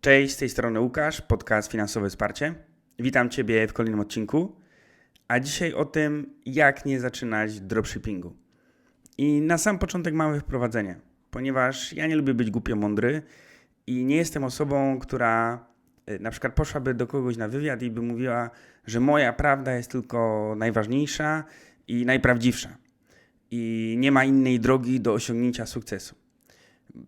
Cześć, z tej strony Łukasz, podcast Finansowe Wsparcie. Witam Ciebie w kolejnym odcinku, a dzisiaj o tym, jak nie zaczynać dropshippingu. I na sam początek mamy wprowadzenie, ponieważ ja nie lubię być głupio mądry i nie jestem osobą, która y, na przykład poszłaby do kogoś na wywiad i by mówiła, że moja prawda jest tylko najważniejsza i najprawdziwsza. I nie ma innej drogi do osiągnięcia sukcesu.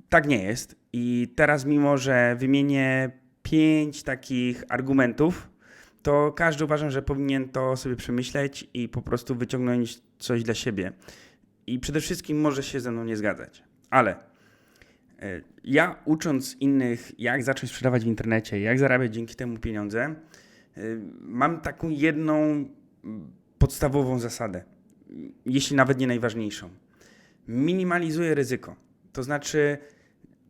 Tak nie jest. I teraz, mimo że wymienię pięć takich argumentów, to każdy uważam, że powinien to sobie przemyśleć i po prostu wyciągnąć coś dla siebie. I przede wszystkim może się ze mną nie zgadzać. Ale e, ja ucząc innych, jak zacząć sprzedawać w internecie, jak zarabiać dzięki temu pieniądze, e, mam taką jedną podstawową zasadę, jeśli nawet nie najważniejszą. Minimalizuję ryzyko. To znaczy,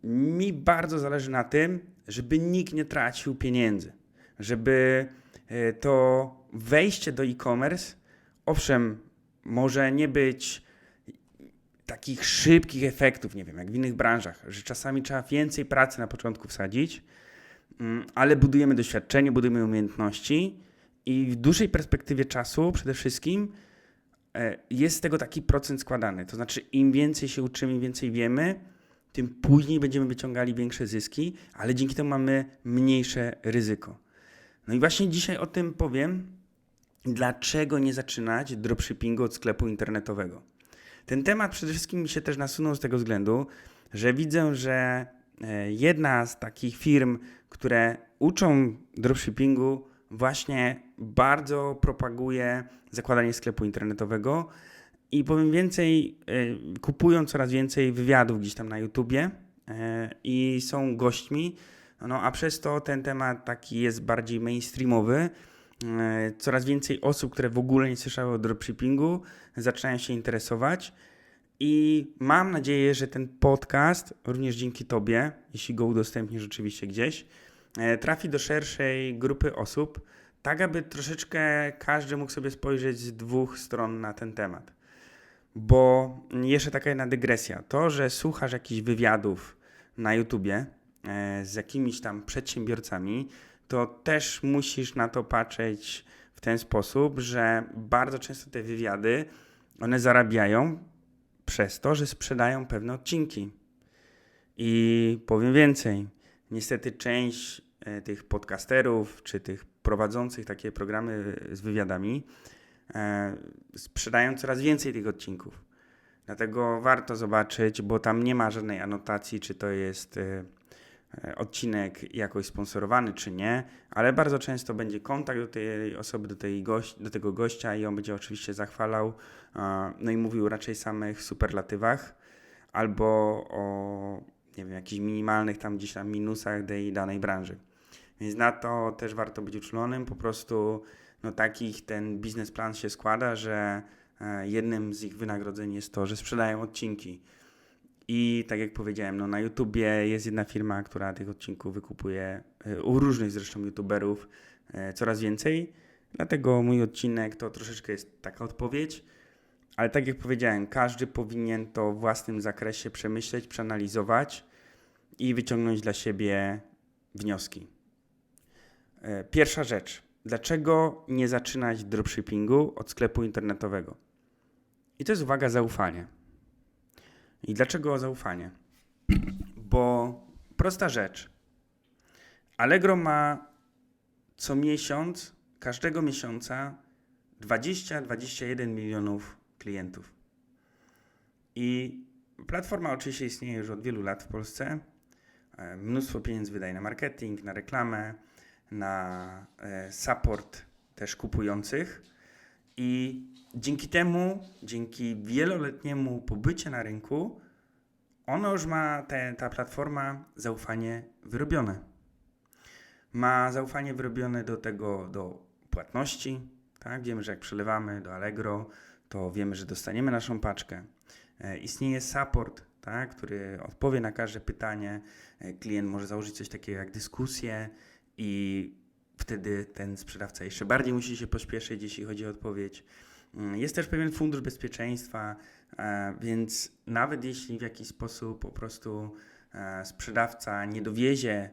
mi bardzo zależy na tym, żeby nikt nie tracił pieniędzy, żeby e, to wejście do e-commerce, owszem, może nie być takich szybkich efektów, nie wiem, jak w innych branżach, że czasami trzeba więcej pracy na początku wsadzić, mm, ale budujemy doświadczenie, budujemy umiejętności i w dłuższej perspektywie czasu przede wszystkim jest z tego taki procent składany. To znaczy, im więcej się uczymy, im więcej wiemy, tym później będziemy wyciągali większe zyski, ale dzięki temu mamy mniejsze ryzyko. No i właśnie dzisiaj o tym powiem, dlaczego nie zaczynać dropshippingu od sklepu internetowego. Ten temat przede wszystkim mi się też nasunął z tego względu, że widzę, że e, jedna z takich firm, które uczą dropshippingu, właśnie bardzo propaguje zakładanie sklepu internetowego i powiem więcej, e, kupują coraz więcej wywiadów gdzieś tam na YouTubie e, i są gośćmi, no a przez to ten temat taki jest bardziej mainstreamowy. E, coraz więcej osób, które w ogóle nie słyszały o dropshippingu, zaczynają się interesować. I mam nadzieję, że ten podcast, również dzięki Tobie, jeśli go udostępnisz rzeczywiście gdzieś, trafi do szerszej grupy osób, tak aby troszeczkę każdy mógł sobie spojrzeć z dwóch stron na ten temat. Bo jeszcze taka jedna dygresja. To, że słuchasz jakichś wywiadów na YouTubie e, z jakimiś tam przedsiębiorcami, to też musisz na to patrzeć w ten sposób, że bardzo często te wywiady one zarabiają przez to, że sprzedają pewne odcinki. I powiem więcej. Niestety część e, tych podcasterów czy tych prowadzących takie programy z wywiadami E, sprzedają coraz więcej tych odcinków. Dlatego warto zobaczyć, bo tam nie ma żadnej anotacji, czy to jest e, odcinek jakoś sponsorowany, czy nie, ale bardzo często będzie kontakt do tej osoby, do, tej gość, do tego gościa i on będzie oczywiście zachwalał, no i mówił raczej samych superlatywach albo o nie wiem, jakichś minimalnych tam gdzieś tam minusach tej danej branży. Więc na to też warto być uczulonym, po prostu no takich ten biznesplan się składa, że e, jednym z ich wynagrodzeń jest to, że sprzedają odcinki. I tak jak powiedziałem, no na YouTubie jest jedna firma, która tych odcinków wykupuje e, u różnych zresztą YouTuberów e, coraz więcej. Dlatego mój odcinek to troszeczkę jest taka odpowiedź. Ale tak jak powiedziałem, każdy powinien to w własnym zakresie przemyśleć, przeanalizować i wyciągnąć dla siebie wnioski. Pierwsza rzecz. Dlaczego nie zaczynać dropshippingu od sklepu internetowego? I to jest uwaga zaufanie. I dlaczego zaufanie? Bo prosta rzecz. Allegro ma co miesiąc, każdego miesiąca 20-21 milionów klientów. I platforma oczywiście istnieje już od wielu lat w Polsce. E, mnóstwo pieniędzy wydaje na marketing, na reklamę, na e, support też kupujących. I dzięki temu, dzięki wieloletniemu pobycie na rynku, ona już ma, te, ta platforma, zaufanie wyrobione. Ma zaufanie wyrobione do tego, do płatności. Tak? Wiemy, że jak przelewamy do Allegro, to wiemy, że dostaniemy naszą paczkę. E, istnieje support, tak? który odpowie na każde pytanie. E, klient może założyć coś takiego jak dyskusję, i wtedy ten sprzedawca jeszcze bardziej musi się pośpieszyć, jeśli chodzi o odpowiedź. Mm, jest też pewien fundusz bezpieczeństwa, e, więc nawet jeśli w jakiś sposób po prostu sprzedawca nie dowiezie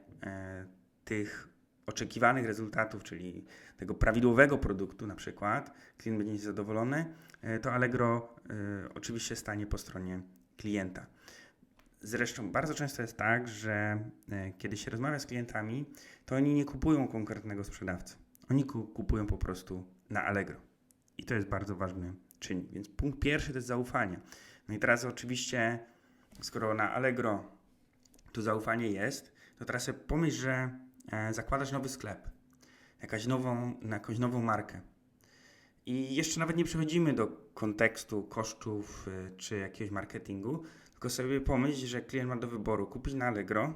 tych oczekiwanych rezultatów, czyli tego prawidłowego produktu na przykład, klient będzie zadowolony, e, to Allegro e, oczywiście stanie po stronie klienta. Zresztą bardzo często jest tak, że e, kiedy się rozmawia z klientami, to oni nie kupują konkretnego sprzedawcy. Oni ku- kupują po prostu na Allegro. I to jest bardzo ważny czynnik. Więc punkt pierwszy to jest zaufanie. No i teraz oczywiście, skoro na Allegro tu zaufanie jest, to teraz sobie pomyśl, że zakładasz nowy sklep, jakaś nową, jakąś nową markę. I jeszcze nawet nie przechodzimy do kontekstu kosztów y, czy jakiegoś marketingu, tylko sobie pomyśl, że klient ma do wyboru kupić na Allegro,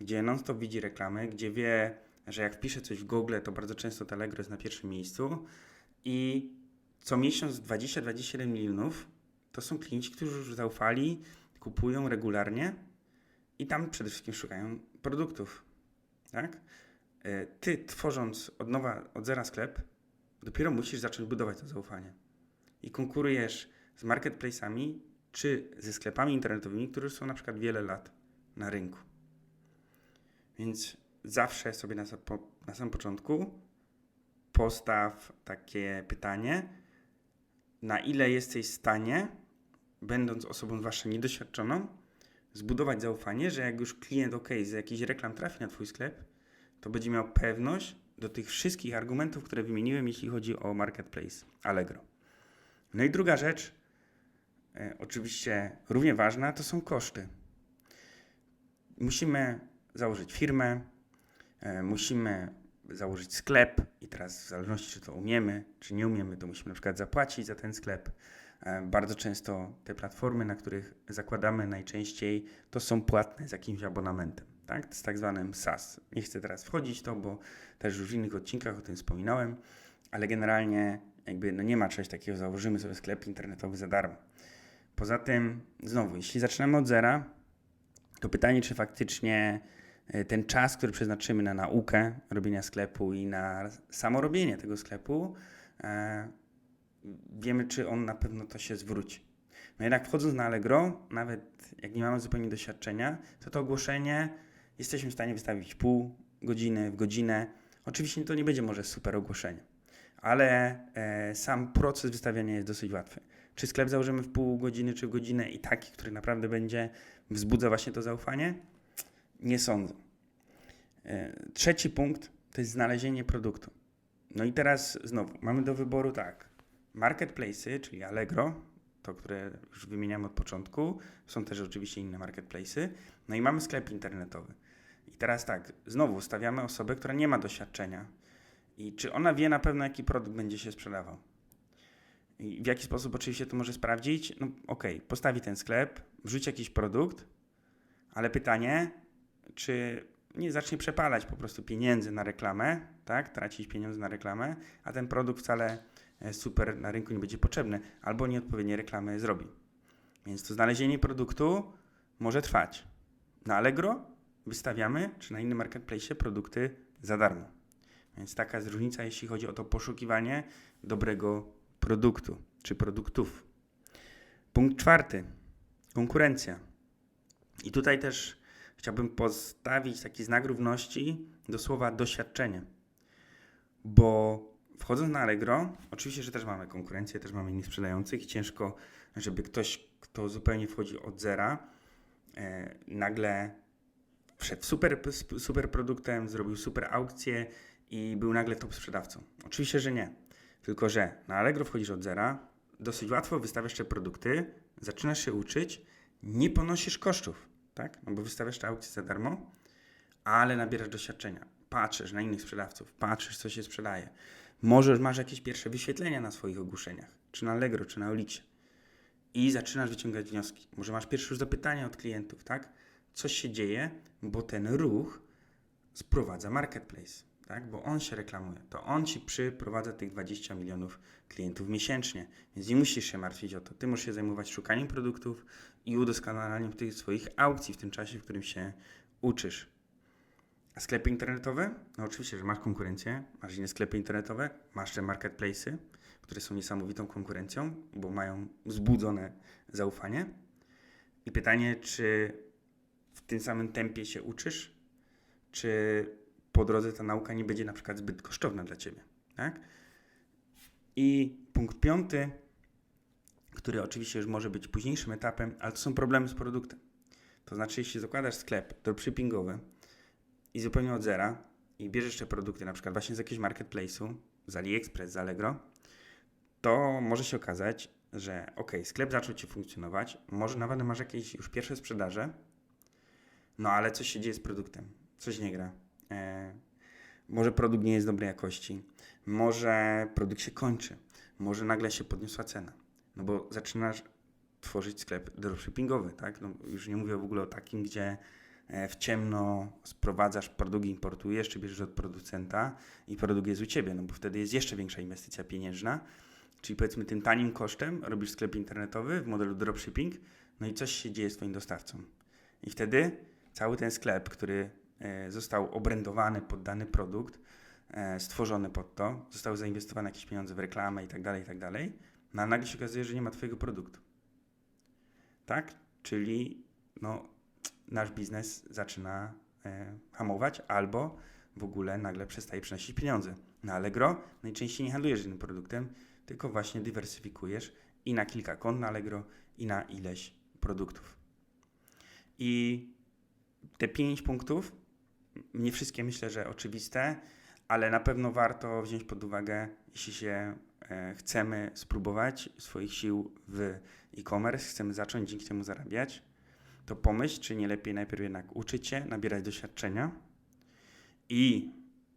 gdzie non-stop widzi reklamy, gdzie wie, że jak wpisze coś w Google, to bardzo często to Allegro jest na pierwszym miejscu i co miesiąc 20-27 milionów to są klienci, którzy już zaufali, kupują regularnie i tam przede wszystkim szukają produktów. Tak? E, Ty, tworząc od nowa, od zera sklep, dopiero musisz zacząć budować to zaufanie. I konkurujesz z marketplace'ami czy ze sklepami internetowymi, które są na przykład wiele lat na rynku. Więc zawsze sobie na, na samym początku postaw takie pytanie, na ile jesteś w stanie, będąc osobą zwłaszcza niedoświadczoną, zbudować zaufanie, że jak już klient OK z jakichś reklam trafi na Twój sklep, to będzie miał pewność do tych wszystkich argumentów, które wymieniłem, jeśli chodzi o marketplace Allegro. No i druga rzecz, e, oczywiście równie ważna, to są koszty. Musimy założyć firmę, e, musimy założyć sklep i teraz w zależności czy to umiemy, czy nie umiemy, to musimy na przykład zapłacić za ten sklep. E, Bardzo często te platformy, na których zakładamy najczęściej, to są płatne z jakimś abonamentem, tak? Z tak zwanym SaaS. Nie chcę teraz wchodzić w to, bo też już w innych odcinkach o tym wspominałem, ale generalnie jakby no nie ma czegoś takiego, założymy sobie sklep internetowy za darmo. Poza tym, znowu, jeśli zaczynamy od zera, to pytanie, czy faktycznie e, ten czas, który przeznaczymy na naukę robienia sklepu i na samo robienie tego sklepu, e, wiemy, czy on na pewno to się zwróci. No jednak wchodząc na Allegro, nawet jak nie mamy zupełnie doświadczenia, to to ogłoszenie jesteśmy w stanie wystawić pół godziny w godzinę. Oczywiście to nie będzie może super ogłoszenie, ale e, sam proces wystawiania jest dosyć łatwy. Czy sklep założymy w pół godziny, czy w godzinę i taki, który naprawdę będzie wzbudza właśnie to zaufanie? Nie sądzę. E, Trzeci punkt to jest znalezienie produktu. No i teraz znowu mamy do wyboru tak. Marketplace'y, czyli Allegro, to które już wymieniamy od początku. Są też oczywiście inne marketplace'y. No i mamy sklep internetowy. I teraz tak, znowu stawiamy osobę, która nie ma doświadczenia. I czy ona wie na pewno, jaki produkt będzie się sprzedawał? I w jaki sposób oczywiście to może sprawdzić? No okej, postawi ten sklep, wrzuci jakiś produkt, ale pytanie, czy nie zacznie przepalać po prostu pieniędzy na reklamę, tak? Tracić pieniądze na reklamę, a ten produkt wcale super na rynku nie będzie potrzebny, albo nieodpowiednie reklamy zrobi. Więc to znalezienie produktu może trwać. Na Allegro wystawiamy, czy na innym marketplace produkty za darmo. Więc taka jest różnica, jeśli chodzi o to poszukiwanie dobrego produktu, czy produktów. Punkt czwarty. Konkurencja. I tutaj też chciałbym postawić taki znak równości do słowa doświadczenie. Bo wchodząc na Allegro, oczywiście, że też mamy konkurencję, też mamy innych sprzedających i ciężko, żeby ktoś, kto zupełnie wchodzi od zera, e, nagle wszedł super, super produktem, zrobił super aukcję i był nagle top sprzedawcą. Oczywiście, że nie. Tylko, że na Allegro wchodzisz od zera, dosyć łatwo wystawiasz te produkty, zaczynasz się uczyć, nie ponosisz kosztów, tak? No bo wystawiasz te aukcje za darmo, ale nabierasz doświadczenia. Patrzysz na innych sprzedawców, patrzysz, co się sprzedaje. Może masz jakieś pierwsze wyświetlenia na swoich ogłoszeniach, czy na Allegro, czy na Olixie. I zaczynasz wyciągać wnioski. Może masz pierwsze już zapytania od klientów, tak? Coś się dzieje, bo ten ruch sprowadza marketplace, tak? Bo on się reklamuje. To on ci przyprowadza tych 20 milionów klientów miesięcznie. Więc nie musisz się martwić o to. Ty musisz się zajmować szukaniem produktów i udoskonalaniem tych swoich aukcji w tym czasie, w którym się uczysz. Sklepy internetowe? No oczywiście, że masz konkurencję, masz inne sklepy internetowe, masz te marketplace'y, które są niesamowitą konkurencją, bo mają wzbudzone zaufanie. I pytanie, czy w tym samym tempie się uczysz, czy po drodze ta nauka nie będzie na przykład zbyt kosztowna dla ciebie. Tak? I punkt piąty, który oczywiście już może być późniejszym etapem, ale to są problemy z produktem. To znaczy, jeśli zakładasz sklep dropshippingowy i zupełnie od zera i bierzesz te produkty na przykład właśnie z jakiegoś marketplace'u, z AliExpress, z Allegro, to może się okazać, że ok, sklep zaczął Ci funkcjonować, może nawet masz jakieś już pierwsze sprzedaże, no ale coś się dzieje z produktem, coś nie gra. E, może produkt nie jest dobrej jakości, może produkt się kończy, może nagle się podniosła cena, no bo zaczynasz tworzyć sklep dropshippingowy, tak? No, już nie mówię w ogóle o takim, gdzie w ciemno sprowadzasz produkt, importujesz, czy bierzesz od producenta i produkt jest u Ciebie, no bo wtedy jest jeszcze większa inwestycja pieniężna, czyli powiedzmy tym tanim kosztem robisz sklep internetowy w modelu dropshipping, no i coś się dzieje z Twoim dostawcą. I wtedy cały ten sklep, który e, został obrędowany pod dany produkt, e, stworzony pod to, zostały zainwestowane jakieś pieniądze w reklamę i tak dalej, i tak dalej, no a nagle się okazuje, że nie ma Twojego produktu. Tak? Czyli no, nasz biznes zaczyna e, hamować albo w ogóle nagle przestaje przynosić pieniądze. Na Allegro najczęściej nie handlujesz jednym produktem, tylko właśnie dywersyfikujesz i na kilka kont na Allegro i na ileś produktów. I te pięć punktów, nie wszystkie myślę, że oczywiste, ale na pewno warto wziąć pod uwagę, jeśli się e, chcemy spróbować swoich sił w e-commerce, chcemy zacząć dzięki temu zarabiać, to pomyśl, czy nie lepiej najpierw jednak uczyć się, nabierać doświadczenia. I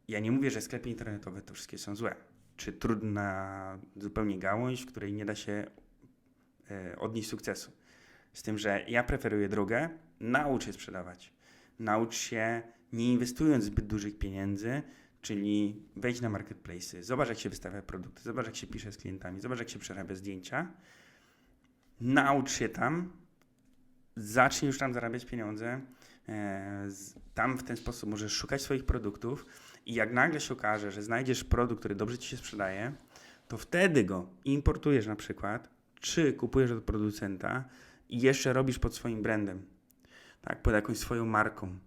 ja nie mówię, że sklepy internetowe to wszystkie są złe, czy trudna zupełnie gałąź, w której nie da się e, odnieść sukcesu. Z tym, że ja preferuję drogę, naucz się sprzedawać. Naucz się, nie inwestując zbyt dużych pieniędzy, czyli wejdź na marketplace, zobacz jak się wystawia produkty, zobacz jak się pisze z klientami, zobacz jak się przerabia zdjęcia. Naucz się tam, zacznij już tam zarabiać pieniądze. E, tam w ten sposób możesz szukać swoich produktów i jak nagle się okaże, że znajdziesz produkt, który dobrze ci się sprzedaje, to wtedy go importujesz na przykład, czy kupujesz od producenta i jeszcze robisz pod swoim brandem, tak, pod jakąś swoją marką.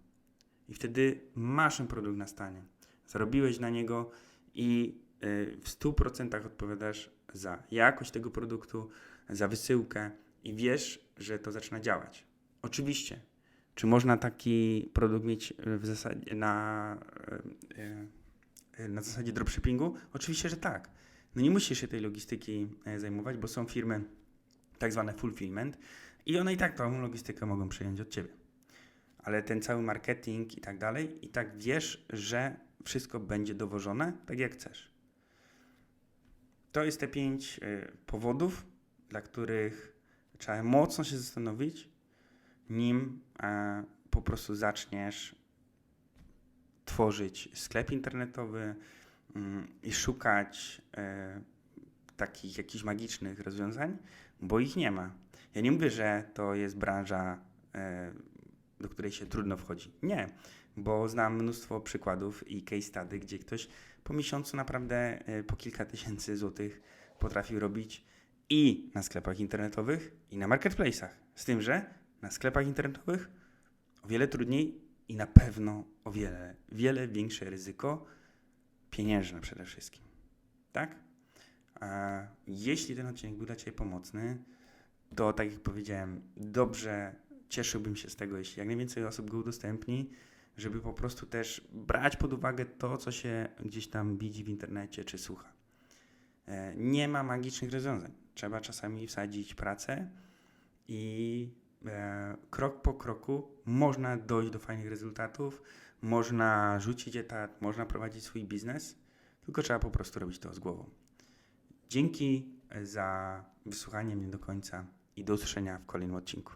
I wtedy masz ten produkt na stanie. Zarobiłeś na niego i y, w 100% odpowiadasz za jakość tego produktu, za wysyłkę i wiesz, że to zaczyna działać. Oczywiście, czy można taki produkt mieć w zasadzie na, y, y, na zasadzie dropshippingu? Oczywiście, że tak. No nie musisz się tej logistyki zajmować, bo są firmy tak zwane fulfillment i one i tak tą logistykę mogą przejąć od ciebie. Ale ten cały marketing i tak dalej, i tak wiesz, że wszystko będzie dowożone tak jak chcesz. To jest te pięć powodów, dla których trzeba mocno się zastanowić, nim e, po prostu zaczniesz tworzyć sklep internetowy mm, i szukać e, takich jakichś magicznych rozwiązań, bo ich nie ma. Ja nie mówię, że to jest branża, e, do której się trudno wchodzi. Nie, bo znam mnóstwo przykładów i case study, gdzie ktoś po miesiącu naprawdę e, po kilka tysięcy złotych potrafił robić i na sklepach internetowych, i na marketplace'ach. Z tym, że na sklepach internetowych o wiele trudniej i na pewno o wiele, wiele większe ryzyko pieniężne przede wszystkim. Tak? A jeśli ten odcinek był dla Ciebie pomocny, to tak jak powiedziałem, dobrze cieszyłbym się z tego, jeśli jak najwięcej osób go udostępni, żeby po prostu też brać pod uwagę to, co się gdzieś tam widzi w internecie czy słucha. E, nie ma magicznych rozwiązań. Trzeba czasami wsadzić pracę i e, krok po kroku można dojść do fajnych rezultatów, można rzucić etat, można prowadzić swój biznes, tylko trzeba po prostu robić to z głową. Dzięki za wysłuchanie mnie do końca i do usłyszenia w kolejnym odcinku.